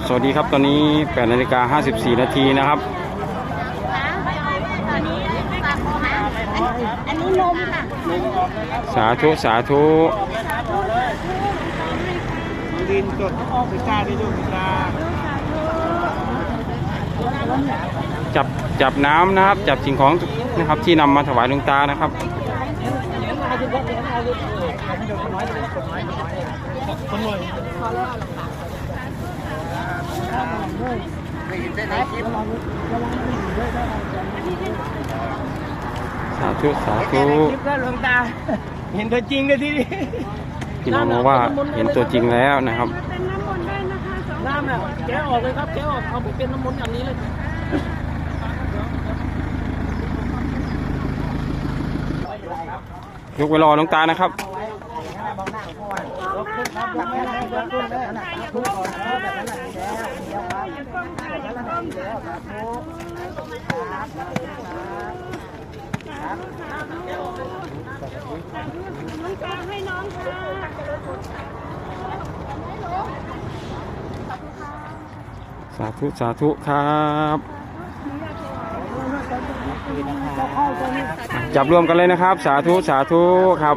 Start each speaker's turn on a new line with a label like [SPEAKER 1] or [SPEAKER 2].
[SPEAKER 1] ครับสวัสดีครับ ตอนนี้8นาฬิกา54 นาทีนะครับ
[SPEAKER 2] ตอนนี้ฝากบอกนะอันนี้นมค่ะ
[SPEAKER 1] สาธุ สาธุ
[SPEAKER 3] ดินจดพิจารได้ด้วยพิจาร
[SPEAKER 1] จับจับน้ำนะครับ จับสิ่งของนะครับที่นำมาถวายหลวงตานะครับ
[SPEAKER 3] คน หน่อย
[SPEAKER 1] สาธุสาธุ
[SPEAKER 3] คลิปก็หลวงตา เห็นตัวจริงเลยที่นี่
[SPEAKER 1] พี่น้องบอกว่าเห็นตัวจริงแล้วนะครับ
[SPEAKER 3] น้ำน่ะแกะออกเลยครับแกะออกเอาไปเป็นน้ำมนต์อย่างนี้เลย
[SPEAKER 1] ยกไปรอหลวงตานะครับ
[SPEAKER 2] ให้น้องค่ะ
[SPEAKER 1] สาธุสาธุครับจับรวมกันเลยนะครับ สาธุสาธุครับ